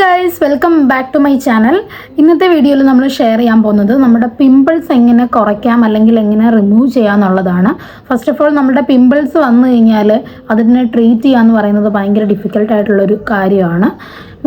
Guys welcome back to my channel ഇന്നത്തെ വീഡിയോയിൽ നമ്മൾ ഷെയർ ചെയ്യാൻ പോകുന്നത് നമ്മുടെ പിമ്പിൾസ് എങ്ങനെ കുറയ്ക്കാം അല്ലെങ്കിൽ എങ്ങനെ റിമൂവ് ചെയ്യാം എന്നുള്ളതാണ്. ഫസ്റ്റ് ഓഫ് ഓൾ നമ്മുടെ പിമ്പിൾസ് വന്നു കഴിഞ്ഞാൽ അതിനെ ട്രീറ്റ് ചെയ്യുക എന്ന് പറയുന്നത് ഭയങ്കര ഡിഫിക്കൽട്ട് ആയിട്ടുള്ളൊരു കാര്യമാണ്.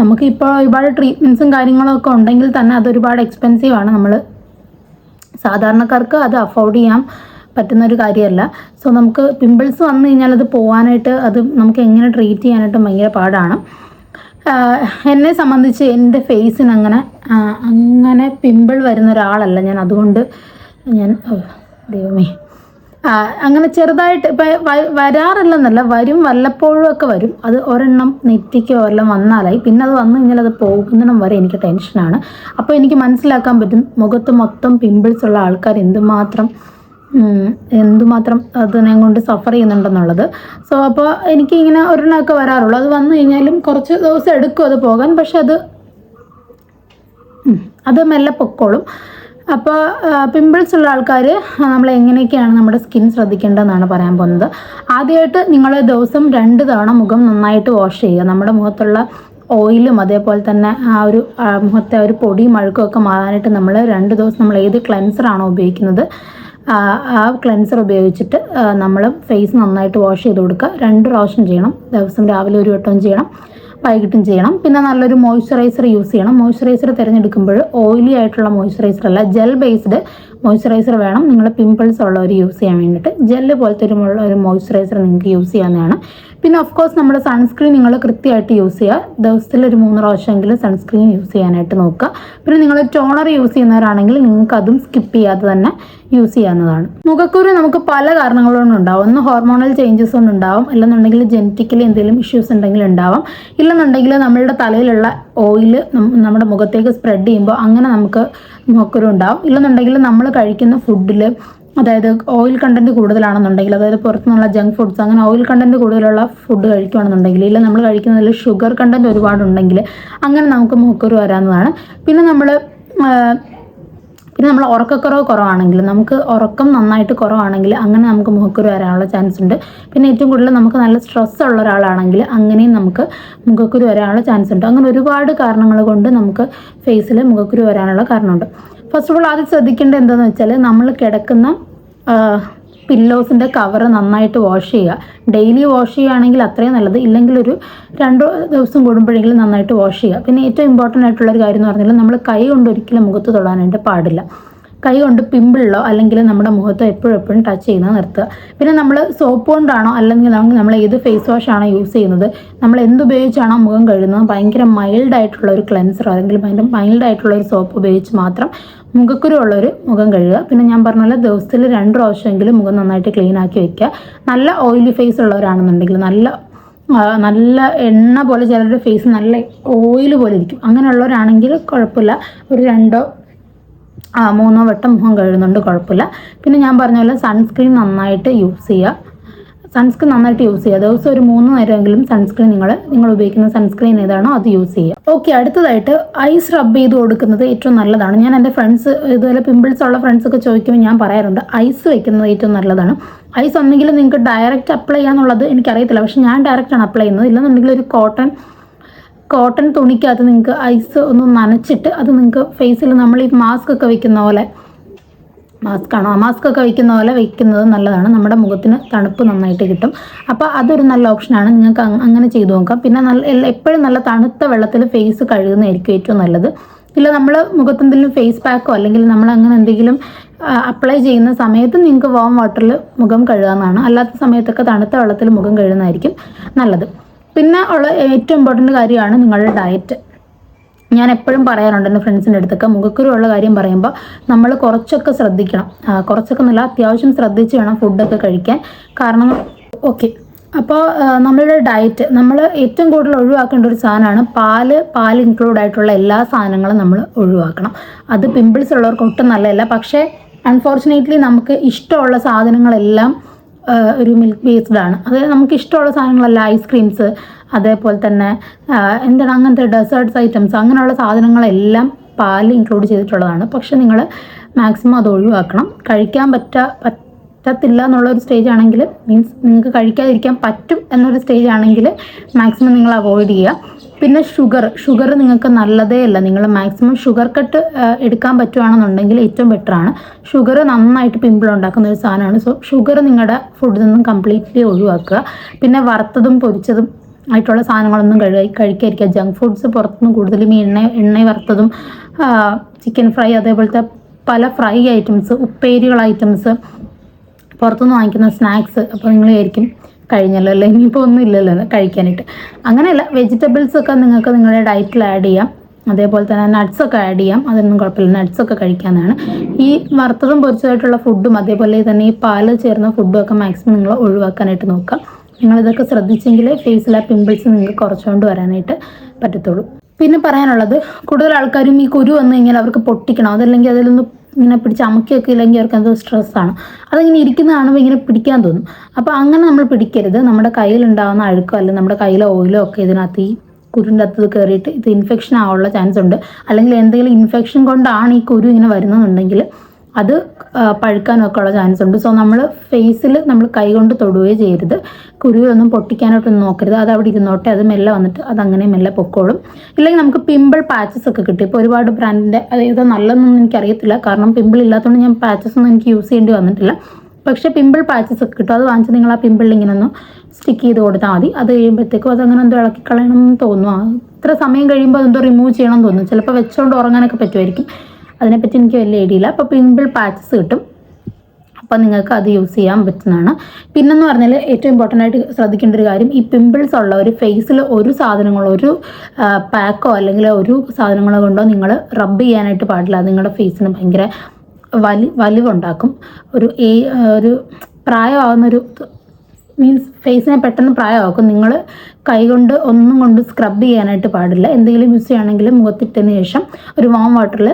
നമുക്കിപ്പോൾ ഒരുപാട് ട്രീറ്റ്മെന്റ്സും കാര്യങ്ങളും ഒക്കെ ഉണ്ടെങ്കിൽ തന്നെ അതൊരുപാട് എക്സ്പെൻസീവ് ആണ്. നമ്മൾ സാധാരണക്കാർക്ക് അത് അഫോർഡ് ചെയ്യാൻ പറ്റുന്ന ഒരു കാര്യമല്ല. സോ നമുക്ക് പിമ്പിൾസ് വന്നു കഴിഞ്ഞാൽ അത് പോകാനായിട്ട് അത് നമുക്ക് എങ്ങനെ ട്രീറ്റ് ചെയ്യാനായിട്ടും ഭയങ്കര പാടാണ്. എന്നെ സംബന്ധിച്ച് എന്റെ ഫേസിന് അങ്ങനെ അങ്ങനെ പിമ്പിൾ വരുന്ന ഒരാളല്ല ഞാൻ. അതുകൊണ്ട് ഞാൻ ദൈവമേ. അങ്ങനെ ചെറുതായിട്ട് ഇപ്പം വരാറില്ലെന്നല്ല വരും വല്ലപ്പോഴും ഒക്കെ വരും. അത് ഒരെണ്ണം നെറ്റിക്കോ എല്ലാം വന്നാലായി. പിന്നെ അത് വന്നു കഴിഞ്ഞാൽ അത് പോകുന്നിടം വരെ എനിക്ക് ടെൻഷനാണ്. അപ്പോൾ എനിക്ക് മനസ്സിലാക്കാൻ പറ്റും മുഖത്ത് മൊത്തം പിമ്പിൾസ് ഉള്ള ആൾക്കാർ എന്തുമാത്രം എന്തുമാത്രം അതിനെ കൊണ്ട് സഫർ ചെയ്യുന്നുണ്ടെന്നുള്ളത്. സോ അപ്പോൾ എനിക്ക് ഇങ്ങനെ ഒരെണ്ണമൊക്കെ വരാറുള്ളൂ. അത് വന്നു കഴിഞ്ഞാലും കുറച്ച് ദിവസം എടുക്കും അത് പോകാൻ പക്ഷെ അത് അത് മെല്ലെ പൊക്കോളും. അപ്പോൾ പിമ്പിൾസ് ഉള്ള ആൾക്കാർ നമ്മൾ എങ്ങനെയൊക്കെയാണ് നമ്മുടെ സ്കിൻ ശ്രദ്ധിക്കേണ്ടതെന്നാണ് പറയാൻ പോകുന്നത്. ആദ്യമായിട്ട് നിങ്ങൾ ദിവസം രണ്ട് തവണ മുഖം നന്നായിട്ട് വാഷ് ചെയ്യുക. നമ്മുടെ മുഖത്തുള്ള ഓയിലും അതേപോലെ തന്നെ ആ ഒരു മുഖത്തെ ഒരു പൊടിയും അഴുക്കും ഒക്കെ മാറാനായിട്ട് നമ്മൾ രണ്ട് ദിവസം നമ്മൾ ഏത് ക്ലെൻസറാണോ ഉപയോഗിക്കുന്നത് ആ, ക്ലെൻസർ ഉപയോഗിച്ചിട്ട് നമ്മൾ ഫേസ് നന്നായിട്ട് വാഷ് ചെയ്ത് കൊടുക്കുക. രണ്ട് പ്രാവശ്യം ചെയ്യണം. ദിവസം രാവിലെ ഒരു വട്ടം ചെയ്യണം. വൈകിട്ടും ചെയ്യണം. പിന്നെ നല്ലൊരു മോയ്സ്ചറൈസർ യൂസ് ചെയ്യണം. മോയ്സ്ചറൈസർ തിരഞ്ഞെടുക്കുമ്പോൾ ഓയിലി ആയിട്ടുള്ള മോയ്സ്ചറൈസർ അല്ല ജെൽ ബേസ്ഡ് മോയ്സ്ചറൈസർ വേണം. നിങ്ങൾ പിമ്പിൾസ് ഉള്ളവർ യൂസ് ചെയ്യാൻ വേണ്ടിയിട്ട് ജെല്ല് പോലത്തെ ഒരു ഒരു മോയ്സ്ചറൈസർ നിങ്ങൾക്ക് യൂസ് ചെയ്യാവുന്നതാണ്. പിന്നെ ഓഫ് കോഴ്സ് നമ്മുടെ സൺസ്ക്രീൻ നിങ്ങൾ കൃത്യമായിട്ട് യൂസ് ചെയ്യുക. ദിവസത്തിൽ ഒരു മൂന്ന് പ്രാവശ്യമെങ്കിലും സൺസ്ക്രീൻ യൂസ് ചെയ്യാനായിട്ട് നോക്കുക. പിന്നെ നിങ്ങൾ ടോണർ യൂസ് ചെയ്യുന്നവരാണെങ്കിൽ നിങ്ങൾക്ക് അതും സ്കിപ്പ് ചെയ്യാതെ തന്നെ യൂസ് ചെയ്യാവുന്നതാണ്. മുഖക്കുരു നമുക്ക് പല കാരണങ്ങൾ കൊണ്ടുണ്ടാവും ഒന്ന് ഹോർമോണൽ ചേഞ്ചസ് കൊണ്ടുണ്ടാവും അല്ലെന്നുണ്ടെങ്കിൽ ജനറ്റിക്കലി എന്തെങ്കിലും ഇഷ്യൂസ് ഉണ്ടെങ്കിൽ ഉണ്ടാവാം. ഇല്ലെന്നുണ്ടെങ്കിൽ നമ്മളുടെ തലയിലുള്ള ഓയിൽ നമ്മുടെ മുഖത്തേക്ക് സ്പ്രെഡ് ചെയ്യുമ്പോൾ അങ്ങനെ നമുക്ക് മുഖക്കുരു ഉണ്ടാവും. ഇല്ലെന്നുണ്ടെങ്കിൽ നമ്മൾ കഴിക്കുന്ന ഫുഡിൽ അതായത് ഓയിൽ കണ്ടന്റ് കൂടുതലാണെന്നുണ്ടെങ്കിൽ അതായത് പുറത്തുനിന്നുള്ള ജങ്ക് ഫുഡ്സ് അങ്ങനെ ഓയിൽ കണ്ടന്റ് കൂടുതലുള്ള ഫുഡ് കഴിക്കുകയാണെന്നുണ്ടെങ്കിൽ ഇല്ല നമ്മൾ കഴിക്കുന്നതിൽ ഷുഗർ കണ്ടന്റ് ഒരുപാടുണ്ടെങ്കിൽ അങ്ങനെ നമുക്ക് മുഖക്കുരു വരാവുന്നതാണ്. പിന്നെ നമ്മൾ പിന്നെ നമ്മൾ ഉറക്കക്കുറവ് കുറവാണെങ്കിൽ നമുക്ക് ഉറക്കം നന്നായിട്ട് കുറവാണെങ്കിൽ അങ്ങനെ നമുക്ക് മുഖക്കുരു വരാനുള്ള ചാൻസ് ഉണ്ട്. പിന്നെ ഏറ്റവും കൂടുതൽ നമുക്ക് നല്ല സ്ട്രെസ് ഉള്ള ഒരാളാണെങ്കിൽ അങ്ങനെയും നമുക്ക് മുഖക്കുരു വരാനുള്ള ചാൻസ് ഉണ്ട്. അങ്ങനെ ഒരുപാട് കാരണങ്ങൾ കൊണ്ട് നമുക്ക് ഫേസിൽ മുഖക്കുരു വരാനുള്ള കാരണമുണ്ട്. ഫസ്റ്റ് ഓഫ് ഓൾ ആദ്യം ശ്രദ്ധിക്കേണ്ടത് എന്താണെന്ന് വെച്ചാൽ നമ്മൾ കിടക്കുന്ന പില്ലോസിന്റെ കവർ നന്നായിട്ട് വാഷ് ചെയ്യുക. ഡെയിലി വാഷ് ചെയ്യുകയാണെങ്കിൽ അത്രയും നല്ലത്. ഇല്ലെങ്കിൽ ഒരു രണ്ടോ ദിവസം കൂടുമ്പോഴെങ്കിലും നന്നായിട്ട് വാഷ് ചെയ്യുക. പിന്നെ ഏറ്റവും ഇമ്പോർട്ടന്റ് ആയിട്ടുള്ള ഒരു കാര്യം എന്ന് പറഞ്ഞാൽ നമ്മൾ കൈ കൊണ്ട് ഒരിക്കലും മുഖത്ത് തൊടാനായിട്ട് പാടില്ല. കൈ കൊണ്ട് പിമ്പിളിലോ അല്ലെങ്കിൽ നമ്മുടെ മുഖത്തോ എപ്പോഴും എപ്പോഴും ടച്ച് ചെയ്യുന്നത് നിർത്തുക. പിന്നെ നമ്മൾ സോപ്പ് കൊണ്ടാണോ അല്ലെങ്കിൽ നമ്മൾ ഏത് ഫേസ് വാഷ് ആണോ യൂസ് ചെയ്യുന്നത് നമ്മൾ എന്തുപയോഗിച്ചാണോ മുഖം കഴുകുന്നത് ഭയങ്കര മൈൽഡ് ആയിട്ടുള്ള ഒരു ക്ലെൻസർ അല്ലെങ്കിൽ ഭയങ്കര മൈൽഡ് ആയിട്ടുള്ള ഒരു സോപ്പ് ഉപയോഗിച്ച് മാത്രം മുഖക്കുരു ഉള്ളൊരു മുഖം കഴുകുക. പിന്നെ ഞാൻ പറഞ്ഞ പോലെ ദിവസത്തിൽ രണ്ട് പ്രാവശ്യമെങ്കിലും മുഖം നന്നായിട്ട് ക്ലീൻ ആക്കി വെക്കുക. നല്ല ഓയിലി ഫേസ് ഉള്ളവരാണെന്നുണ്ടെങ്കിൽ നല്ല നല്ല എണ്ണ പോലെ ചിലരുടെ ഫേസ് നല്ല ഓയിൽ പോലെ ഇരിക്കും. അങ്ങനെയുള്ളവരാണെങ്കിൽ കുഴപ്പമില്ല. ഒരു രണ്ടോ മൂന്നോ വട്ടം മുഖം കഴുകുന്നുണ്ട് കുഴപ്പമില്ല. പിന്നെ ഞാൻ പറഞ്ഞ പോലെ സൺസ്ക്രീൻ നന്നായിട്ട് യൂസ് ചെയ്യുക. സൺസ്ക്രീൻ നന്നായിട്ട് യൂസ് ചെയ്യുക. ദിവസം ഒരു മൂന്ന് നേരമെങ്കിലും സൺസ്ക്രീൻ നിങ്ങൾ നിങ്ങൾ ഉപയോഗിക്കുന്ന സൺസ്ക്രീൻ ഏതാണോ അത് യൂസ് ചെയ്യുക. ഓക്കെ അടുത്തതായിട്ട് ഐസ് റബ്ബ് ചെയ്ത് കൊടുക്കുന്നത് ഏറ്റവും നല്ലതാണ്. ഞാൻ എന്റെ ഫ്രണ്ട്സ് ഇതുപോലെ പിമ്പിൾസ് ഉള്ള ഫ്രണ്ട്സ് ഒക്കെ ചോദിക്കുമ്പോൾ ഞാൻ പറയാറുണ്ട് ഐസ് വെക്കുന്നത് ഏറ്റവും നല്ലതാണ്. ഐസ് ഒന്നെങ്കിൽ നിങ്ങൾക്ക് ഡയറക്റ്റ് അപ്ലൈ ചെയ്യാന്നുള്ളത് എനിക്കറിയത്തില്ല. പക്ഷെ ഞാൻ ഡയറക്റ്റ് ആണ് അപ്ലൈ ചെയ്യുന്നത്. ഇല്ലെന്നുണ്ടെങ്കിൽ ഒരു കോട്ടൺ കോട്ടൺ തുണിക്കകത്ത് നിങ്ങൾക്ക് ഐസ് ഒന്ന് നനച്ചിട്ട് അത് നിങ്ങൾക്ക് ഫേസിൽ നമ്മൾ ഈ മാസ്ക് ഒക്കെ വെക്കുന്ന പോലെ മാസ്ക് ആണോ മാസ്ക് ഒക്കെ വയ്ക്കുന്ന പോലെ വയ്ക്കുന്നത് നല്ലതാണ്. നമ്മുടെ മുഖത്തിന് തണുപ്പ് നന്നായിട്ട് കിട്ടും. അപ്പോൾ അതൊരു നല്ല ഓപ്ഷനാണ് നിങ്ങൾക്ക് അങ്ങനെ ചെയ്തു നോക്കാം. പിന്നെ നല്ല എപ്പോഴും നല്ല തണുത്ത വെള്ളത്തിൽ ഫേസ് കഴുകുന്നതായിരിക്കും ഏറ്റവും നല്ലത്. ഇല്ല നമ്മൾ മുഖത്തെന്തെങ്കിലും ഫേസ് പാക്കോ അല്ലെങ്കിൽ നമ്മൾ അങ്ങനെ എന്തെങ്കിലും അപ്ലൈ ചെയ്യുന്ന സമയത്ത് നിങ്ങൾക്ക് വാം വാട്ടറിൽ മുഖം കഴുകാമെന്നാണ് അല്ലാത്ത സമയത്തൊക്കെ തണുത്ത വെള്ളത്തിൽ മുഖം കഴുകുന്നതായിരിക്കും നല്ലത്. പിന്നെ ഉള്ള ഏറ്റവും ഇമ്പോർട്ടന്റ് കാര്യമാണ് നിങ്ങളുടെ ഡയറ്റ് ഞാൻ എപ്പോഴും പറയാറുണ്ട് എന്റെ ഫ്രണ്ട്സിന്റെ അടുത്തൊക്കെ മുഖക്കുരു ഉള്ള കാര്യം പറയുമ്പോൾ നമ്മൾ കുറച്ചൊക്കെ ശ്രദ്ധിക്കണം. കുറച്ചൊക്കെ നല്ല അത്യാവശ്യം ശ്രദ്ധിച്ച് വേണം ഫുഡൊക്കെ കഴിക്കാൻ. കാരണം ഓക്കെ. അപ്പോൾ നമ്മളുടെ ഡയറ്റ് നമ്മൾ ഏറ്റവും കൂടുതൽ ഒഴിവാക്കേണ്ട ഒരു സാധനമാണ് പാൽ. പാൽ ഇൻക്ലൂഡ് ആയിട്ടുള്ള എല്ലാ സാധനങ്ങളും നമ്മൾ ഒഴിവാക്കണം. അത് പിമ്പിൾസ് ഉള്ളവർക്ക് ഒട്ടും നല്ലതല്ല. പക്ഷേ അൺഫോർച്ചുനേറ്റ്ലി നമുക്ക് ഇഷ്ടമുള്ള സാധനങ്ങളെല്ലാം ഒരു മിൽക്ക് ബേസ്ഡ് ആണ്. അതായത് നമുക്ക് ഇഷ്ടമുള്ള സാധനങ്ങളല്ല ഐസ്ക്രീംസ് അതേപോലെ തന്നെ എന്താണ് അങ്ങനത്തെ ഡെസേർട്ട്സ് ഐറ്റംസ് അങ്ങനെയുള്ള സാധനങ്ങളെല്ലാം പാൽ ഇൻക്ലൂഡ് ചെയ്തിട്ടുള്ളതാണ്. പക്ഷെ നിങ്ങൾ മാക്സിമം അത് ഒഴിവാക്കണം. കഴിക്കാൻ പറ്റ പറ്റത്തില്ല എന്നുള്ളൊരു സ്റ്റേജ് ആണെങ്കിൽ മീൻസ് നിങ്ങൾക്ക് കഴിക്കാതിരിക്കാൻ പറ്റും എന്നൊരു സ്റ്റേജ് ആണെങ്കിൽ മാക്സിമം നിങ്ങൾ അവോയ്ഡ് ചെയ്യുക. പിന്നെ ഷുഗർ ഷുഗർ നിങ്ങൾക്ക് നല്ലതേ അല്ല. നിങ്ങൾ മാക്സിമം ഷുഗർ കട്ട് എടുക്കാൻ പറ്റുകയാണെന്നുണ്ടെങ്കിൽ ഏറ്റവും ബെറ്ററാണ് ഷുഗർ നന്നായിട്ട് പിമ്പിൾ ഉണ്ടാക്കുന്ന ഒരു സാധനമാണ്. സോ ഷുഗർ നിങ്ങളുടെ ഫുഡിൽ നിന്നും കംപ്ലീറ്റ്ലി ഒഴിവാക്കുക. പിന്നെ വറുത്തതും പൊരിച്ചതും ആയിട്ടുള്ള സാധനങ്ങളൊന്നും കഴി കഴിക്കാതിരിക്കുക. ജങ്ക് ഫുഡ്സ് പുറത്തുനിന്ന് കൂടുതലും ഈ എണ്ണ എണ്ണ വറുത്തതും ചിക്കൻ ഫ്രൈ അതേപോലത്തെ പല ഫ്രൈ ഐറ്റംസ് ഉപ്പേരികൾ ഐറ്റംസ് പുറത്തുനിന്ന് വാങ്ങിക്കുന്ന സ്നാക്സ് അപ്പോൾ നിങ്ങൾ ആയിരിക്കും കഴിഞ്ഞല്ലോ അല്ലേ? ഇനിയിപ്പോൾ ഒന്നും ഇല്ലല്ലോ കഴിക്കാനായിട്ട്. അങ്ങനെയല്ല വെജിറ്റബിൾസ് ഒക്കെ നിങ്ങൾക്ക് നിങ്ങളുടെ ഡയറ്റിൽ ആഡ് ചെയ്യാം. അതേപോലെ തന്നെ നട്ട്സ് ഒക്കെ ആഡ് ചെയ്യാം. അതൊന്നും കുഴപ്പമില്ല. നട്ട്സ് ഒക്കെ കഴിക്കാനാണ് ഈ വറുത്തതും പൊരിച്ചതായിട്ടുള്ള ഫുഡും അതേപോലെ തന്നെ ഈ പാൽ ചേർന്ന ഫുഡും ഒക്കെ മാക്സിമം നിങ്ങൾ ഒഴിവാക്കാനായിട്ട് നോക്കുക. നിങ്ങളിതൊക്കെ ശ്രദ്ധിച്ചെങ്കിൽ ഫേസിലെ പിമ്പിൾസ് നിങ്ങൾക്ക് കുറച്ചുകൊണ്ട് വരാനായിട്ട് പറ്റത്തുള്ളൂ. പിന്നെ പറയാനുള്ളത് കൂടുതൽ ആൾക്കാരും ഈ കുരു വന്നു കഴിഞ്ഞാൽ അവർക്ക് പൊട്ടിക്കണം. അതല്ലെങ്കിൽ അതിലൊന്ന് ഇങ്ങനെ പിടിച്ച് അമുക്കിയൊക്കെ ഇല്ലെങ്കിൽ അവർക്ക് എന്തോ സ്ട്രെസ്സാണ് അതിങ്ങനെ ഇരിക്കുന്ന കാണുമ്പോൾ ഇങ്ങനെ പിടിക്കാൻ തോന്നും. അപ്പോൾ അങ്ങനെ നമ്മൾ പിടിക്കരുത്. നമ്മുടെ കയ്യിലുണ്ടാകുന്ന അഴുക്കോ അല്ലെങ്കിൽ നമ്മുടെ കയ്യിലെ ഓയിലോ ഒക്കെ ഇതിനകത്ത് ഈ കുരുവിന്റെ അകത്ത് കയറിയിട്ട് ഇത് ഇൻഫെക്ഷൻ ആവാനുള്ള ചാൻസ് ഉണ്ട്. അല്ലെങ്കിൽ എന്തെങ്കിലും ഇൻഫെക്ഷൻ കൊണ്ടാണ് ഈ കുരു ഇങ്ങനെ വരുന്നതെന്നുണ്ടെങ്കിൽ അത് പഴുക്കാനൊക്കെ ഉള്ള ചാൻസ് ഉണ്ട്. സോ നമ്മൾ ഫേസിൽ നമ്മൾ കൈ കൊണ്ട് തൊടുകയോ ചെയ്യരുത്. കുരുവൊന്നും പൊട്ടിക്കാനായിട്ടൊന്നും നോക്കരുത്. അത് അവിടെ ഇരുന്നോട്ടെ അത് മെല്ലെ വന്നിട്ട് അങ്ങനെ മെല്ലെ പൊക്കോളും. ഇല്ലെങ്കിൽ നമുക്ക് പിമ്പിൾ പാച്ചസ് ഒക്കെ കിട്ടും. ഇപ്പോൾ ഒരുപാട് ബ്രാൻഡിന്റെ അതായത് നല്ലതൊന്നും എനിക്കറിയത്തില്ല. കാരണം പിമ്പിൾ ഇല്ലാത്തതുകൊണ്ട് ഞാൻ പാച്ചസ് ഒന്നും എനിക്ക് യൂസ് ചെയ്യേണ്ടി വന്നിട്ടില്ല. പക്ഷെ പിമ്പിൾ പാച്ചസ് ഒക്കെ കിട്ടും. അത് വാങ്ങിച്ച് നിങ്ങൾ ആ പിമ്പിളിൽ ഇങ്ങനെ ഒന്ന് സ്റ്റിക്ക് ചെയ്ത് കൊടുത്താൽ മതി. അത് കഴിയുമ്പോഴത്തേക്കും അതങ്ങനെ എന്തോ ഇളക്കി കളയണം എന്ന് തോന്നുന്നു. ഇത്ര സമയം കഴിയുമ്പോൾ അതെന്തോ റിമൂവ് ചെയ്യണം എന്ന് തോന്നുന്നു. ചിലപ്പോൾ വെച്ചുകൊണ്ട് ഉറങ്ങാനൊക്കെ പറ്റുമായിരിക്കും. അതിനെപ്പറ്റി എനിക്ക് വലിയ ഐഡിയ ഇല്ല. അപ്പോൾ പിമ്പിൾ പാച്ചസ് കിട്ടും. അപ്പോൾ നിങ്ങൾക്ക് അത് യൂസ് ചെയ്യാൻ പറ്റുന്നതാണ്. പിന്നെന്ന് പറഞ്ഞാൽ ഏറ്റവും ഇമ്പോർട്ടന്റ് ആയിട്ട് ശ്രദ്ധിക്കേണ്ട ഒരു കാര്യം ഈ പിമ്പിൾസ് ഉള്ള ഒരു ഫേസിൽ ഒരു സാധനങ്ങളോ ഒരു പാക്കോ അല്ലെങ്കിൽ ഒരു സാധനങ്ങളോ കൊണ്ടോ നിങ്ങൾ റബ്ബ് ചെയ്യാനായിട്ട് പാടില്ല. നിങ്ങളുടെ ഫേസിന് ഭയങ്കര വലി വലിവുണ്ടാക്കും. ഒരു ഏ ഒരു പ്രായമാകുന്നൊരു മീൻസ് ഫേസിനെ പെട്ടെന്ന് പ്രായമാക്കും. നിങ്ങൾ കൈ കൊണ്ട് ഒന്നും കൊണ്ട് സ്ക്രബ് ചെയ്യാനായിട്ട് പാടില്ല. എന്തെങ്കിലും യൂസ് ചെയ്യുകയാണെങ്കിൽ മുഖത്തിട്ടതിന് ശേഷം ഒരു വാം വാട്ടറിൽ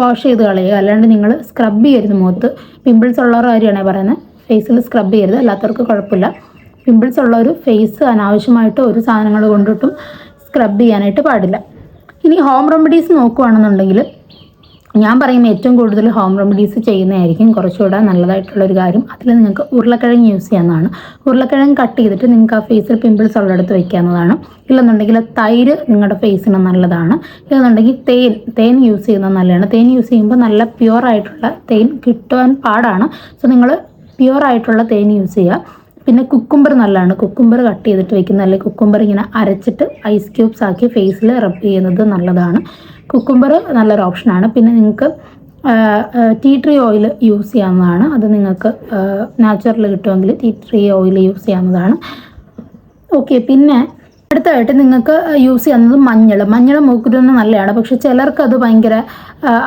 വാഷ് ചെയ്ത് കളയുക. അല്ലാണ്ട് നിങ്ങൾ സ്ക്രബ് ചെയ്യരുത് മുഖത്ത്. പിമ്പിൾസ് ഉള്ളവർ കാര്യമാണ് പറയുന്നത് ഫേസിൽ സ്ക്രബ് ചെയ്യരുത്. അല്ലാത്തവർക്ക് കുഴപ്പമില്ല. പിമ്പിൾസ് ഒരു ഫേസ് അനാവശ്യമായിട്ട് ഒരു സാധനങ്ങൾ കൊണ്ടിട്ടും സ്ക്രബ് ചെയ്യാനായിട്ട് പാടില്ല. ഇനി ഹോം റെമഡീസ് നോക്കുകയാണെന്നുണ്ടെങ്കിൽ ഞാൻ പറയും ഏറ്റവും കൂടുതൽ ഹോം റെമഡീസ് ചെയ്യുന്നതായിരിക്കും കുറച്ചുകൂടെ നല്ലതായിട്ടുള്ളൊരു കാര്യം. അതിൽ നിങ്ങൾക്ക് ഉരുളക്കിഴങ്ങ് യൂസ് ചെയ്യാവുന്നതാണ്. ഉരുളക്കിഴങ്ങ് കട്ട് ചെയ്തിട്ട് നിങ്ങൾക്ക് ആ ഫേസിൽ പിമ്പിൾസ് ഉള്ളിടത്ത് വയ്ക്കാവുന്നതാണ് ഇല്ലെന്നുണ്ടെങ്കിൽ തൈര് നിങ്ങളുടെ ഫേസിന് നല്ലതാണ്. ഇല്ലെന്നുണ്ടെങ്കിൽ തേൻ തേൻ യൂസ് ചെയ്യുന്നത് നല്ലതാണ്. തേൻ യൂസ് ചെയ്യുമ്പോൾ നല്ല പ്യുവർ ആയിട്ടുള്ള തേൻ കിട്ടുവാൻ പാടാണ്. സോ നിങ്ങൾ പ്യുവർ ആയിട്ടുള്ള തേൻ യൂസ് ചെയ്യുക. പിന്നെ കുക്കുംബർ നല്ലതാണ്. കുക്കുംബർ കട്ട് ചെയ്തിട്ട് വെക്കുന്ന അല്ലെങ്കിൽ കുക്കുംബർ ഇങ്ങനെ അരച്ചിട്ട് ഐസ് ക്യൂബ്സ് ആക്കി ഫേസിൽ റബ് ചെയ്യുന്നത് നല്ലതാണ്. കുക്കുംബർ നല്ലൊരു ഓപ്ഷനാണ് പിന്നെ നിങ്ങൾക്ക് ടീ ട്രീ ഓയിൽ യൂസ് ചെയ്യാവുന്നതാണ്. അത് നിങ്ങൾക്ക് നാച്ചുറൽ കിട്ടുമെങ്കിൽ ടീ ട്രീ ഓയിൽ യൂസ് ചെയ്യാവുന്നതാണ്. ഓക്കെ പിന്നെ അടുത്തതായിട്ട് നിങ്ങൾക്ക് യൂസ് ചെയ്യുന്നത് മഞ്ഞൾ. മഞ്ഞൾ മൂക്കുരുന്ന് നല്ലതാണ്. പക്ഷെ ചിലർക്ക് അത് ഭയങ്കര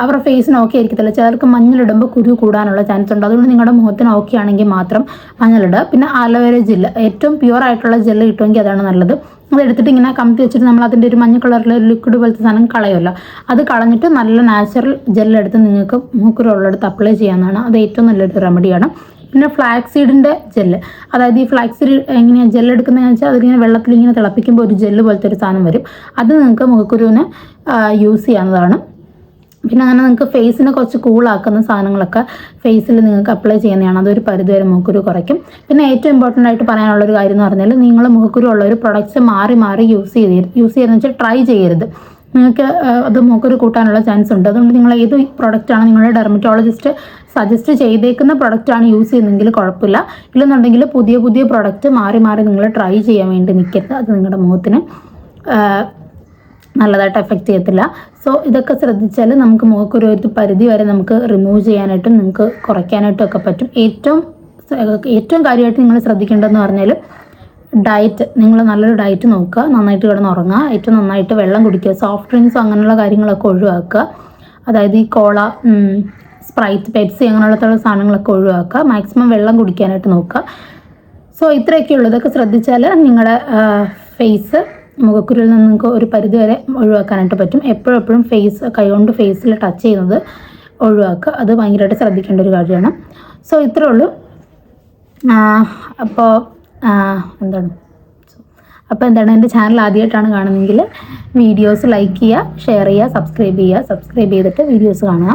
അവരുടെ ഫേസിന് ഓക്കെ ആയിരിക്കത്തില്ല. ചിലർക്ക് മഞ്ഞളിടുമ്പോൾ കുരു കൂടാനുള്ള ചാൻസ് ഉണ്ട്. അതുകൊണ്ട് നിങ്ങളുടെ മുഖത്തിന് ഓക്കെ ആണെങ്കിൽ മാത്രം മഞ്ഞളിടുക പിന്നെ അലോവേര ജെല്ല് ഏറ്റവും പ്യുവർ ആയിട്ടുള്ള ജെല്ല് കിട്ടുമെങ്കിൽ അതാണ് നല്ലത്. അത് എടുത്തിട്ട് ഇങ്ങനെ കമ്പി വെച്ചിട്ട് നമ്മൾ അതിന്റെ ഒരു മഞ്ഞ കളറിലെ ലിക്വിഡ് പോലത്തെ സാധനം കളയുമല്ലോ. അത് കളഞ്ഞിട്ട് നല്ല നാച്ചുറൽ ജെല്ലെടുത്ത് നിങ്ങൾക്ക് മൂക്കുരുള്ളടുത്ത് അപ്ലൈ ചെയ്യാവുന്നതാണ്. അത് ഏറ്റവും നല്ലൊരു റെമഡിയാണ് പിന്നെ ഫ്ലാക്സ് സീഡിന്റെ ജെല്ല് അതായത് ഈ ഫ്ലാക്സ് സീഡ് എങ്ങനെയാണ് ജെല്ല് എടുക്കുന്നതെന്ന് വെച്ചാൽ അതിങ്ങനെ വെള്ളത്തിൽ ഇങ്ങനെ തിളപ്പിക്കുമ്പോൾ ഒരു ജെല്ല് പോലത്തെ ഒരു സാധനം വരും. അത് നിങ്ങൾക്ക് മുഖക്കുരുവിന് യൂസ് ചെയ്യാവുന്നതാണ്. പിന്നെ അങ്ങനെ നിങ്ങൾക്ക് ഫേസിനെ കുറച്ച് കൂളാക്കുന്ന സാധനങ്ങളൊക്കെ ഫേസിൽ നിങ്ങൾക്ക് അപ്ലൈ ചെയ്യുന്നതാണ്. അതൊരു പരിധിവരെ മുഖക്കുരു കുറയ്ക്കും. പിന്നെ ഏറ്റവും ഇമ്പോർട്ടന്റ് ആയിട്ട് പറയാനുള്ള ഒരു കാര്യം എന്ന് പറഞ്ഞാൽ നിങ്ങൾ മുഖക്കുരു ഉള്ള ഒരു പ്രൊഡക്റ്റ്സ് മാറി മാറി യൂസ് ചെയ്ത് യൂസ് ചെയ്യുന്നത് വെച്ചാൽ ട്രൈ ചെയ്യരുത്. നിങ്ങൾക്ക് അത് മുഖക്കുരു കൂട്ടാനുള്ള ചാൻസ് ഉണ്ട്. അതുകൊണ്ട് നിങ്ങൾ ഏത് പ്രൊഡക്റ്റാണ് നിങ്ങളുടെ ഡെർമറ്റോളജിസ്റ്റ് സജസ്റ്റ് ചെയ്തേക്കുന്ന ആണ് യൂസ് ചെയ്യുന്നതെങ്കിൽ കുഴപ്പമില്ല. ഇല്ലെന്നുണ്ടെങ്കിൽ പുതിയ പുതിയ പ്രൊഡക്റ്റ് മാറി മാറി നിങ്ങൾ ട്രൈ ചെയ്യാൻ വേണ്ടി നിൽക്കരുത്. അത് നിങ്ങളുടെ മുഖത്തിന് നല്ലതായിട്ട് എഫക്റ്റ് ചെയ്യത്തില്ല. സോ ഇതൊക്കെ ശ്രദ്ധിച്ചാൽ നമുക്ക് മുഖക്കൊരു ഒരു പരിധി വരെ നമുക്ക് റിമൂവ് ചെയ്യാനായിട്ടും നിങ്ങൾക്ക് കുറയ്ക്കാനായിട്ടും ഒക്കെ പറ്റും. ഏറ്റവും ഏറ്റവും കാര്യമായിട്ട് നിങ്ങൾ ശ്രദ്ധിക്കേണ്ടതെന്ന് പറഞ്ഞാൽ ഡയറ്റ് നിങ്ങൾ നല്ലൊരു ഡയറ്റ് നോക്കുക. നന്നായിട്ട് കിടന്ന് ഉറങ്ങുക. ഏറ്റവും നന്നായിട്ട് വെള്ളം കുടിക്കുക. സോഫ്റ്റ് ഡ്രിങ്ക്സ് അങ്ങനെയുള്ള കാര്യങ്ങളൊക്കെ ഒഴിവാക്കുക. അതായത് ഈ കോള സ്പ്രൈറ്റ് പെപ്സി അങ്ങനെയുള്ള സാധനങ്ങളൊക്കെ ഒഴിവാക്കുക. മാക്സിമം വെള്ളം കുടിക്കാനായിട്ട് നോക്കുക. സോ ഇത്രയൊക്കെ ഉള്ളൂ ഇതൊക്കെ ശ്രദ്ധിച്ചാൽ നിങ്ങളുടെ ഫേസ് മുഖക്കുരിൽ നിന്ന് നിങ്ങൾക്ക് ഒരു പരിധി വരെ ഒഴിവാക്കാനായിട്ട് പറ്റും. എപ്പോഴും എപ്പോഴും ഫേസ് കൈകൊണ്ട് ഫേസിൽ ടച്ച് ചെയ്യുന്നത് ഒഴിവാക്കുക. അത് ഭയങ്കരമായിട്ട് ശ്രദ്ധിക്കേണ്ട ഒരു കാര്യമാണ്. സോ ഇത്രേ ഉള്ളൂ. അപ്പോൾ എന്താണ്? അപ്പോൾ എന്താണ്? എന്റെ ചാനൽ ആദ്യമായിട്ടാണ് കാണുന്നതെങ്കിൽ വീഡിയോസ് ലൈക്ക് ചെയ്യുക ഷെയർ ചെയ്യുക സബ്സ്ക്രൈബ് ചെയ്യുക. സബ്സ്ക്രൈബ് ചെയ്തിട്ട് വീഡിയോസ് കാണുക.